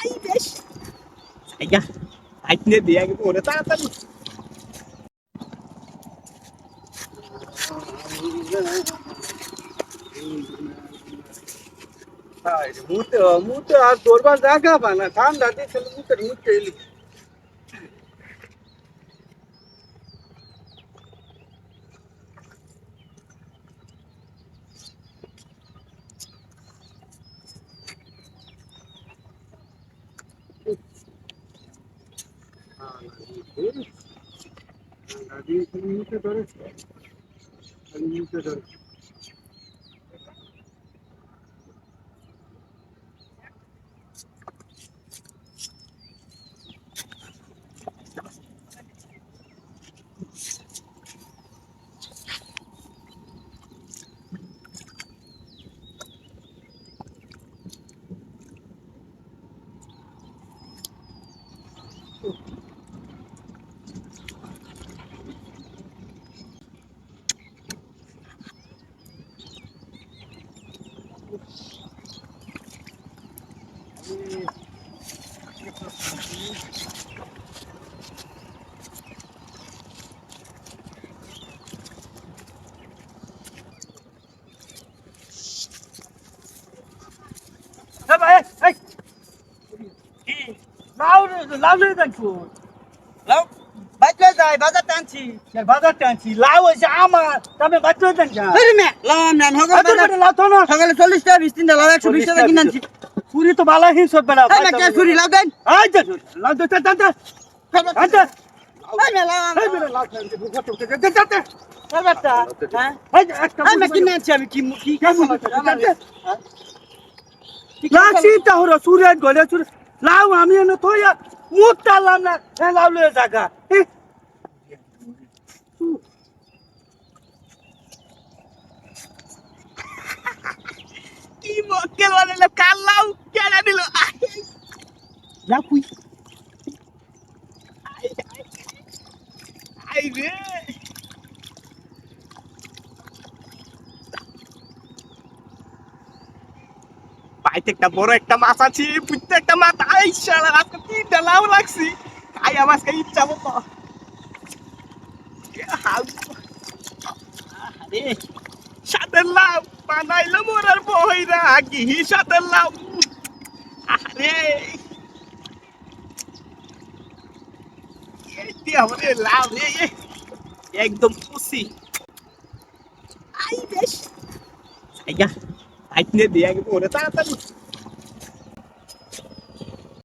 I বেশ আইয়া আইনে দিয়ে আগে ওরে তাড়াতাড়ি মুতে মুতে আর দৌড়বার জায়গা বানা ঠান্ডা দিয়ে মুতে মুতে এলি মুতে ধরে মুতে ধরে ভাই এই কি লাউ লাউ লে দেখো লাউ বাচ্চা যায় বাজার টানছি এর বাজার টানছি লাউ হইছে আমার তবে বাচ্চা আমরা বেটা লাউ তো না সকালে চল্লিশ টাকা বিশ তিনটা লাও একশো বিশ টাকা কিনে আনছি পুরি তো বালা হিস কে চুরি লাউ তা আচ্ছা লাও এই বেটা লাউ খাইতে বুঝা তো দে দে দে এই বাচ্চা হ্যাঁ এই একটা এই মে কিনে আনছি আমি কি কি কেমন লাসি তাহরা সুরেজ গলে সুরে লাউ আমি এনে তোয়া মুখ টালাম না এ লাউ লয়ে জায়গা কি মক্কেল বানালো কাল লাও কেনা দিল লাউ কুই আই রে। বাইতে একটা বড় একটা মাছ আছে পুঁততে একটা মাছ। আই শালা আজকে তিনটা লাউ লাগছি খাই আমার আজকে ইচ্ছা মতো। আরে সাদের লাউ। বানাইলো মোরার বইরা কি সাদের লাউ। আরে আমাদের লাউ একদম খুশি আই বেশ। আইয়া আইনে দিয়ে আগে পরে তাড়াতাড়ি।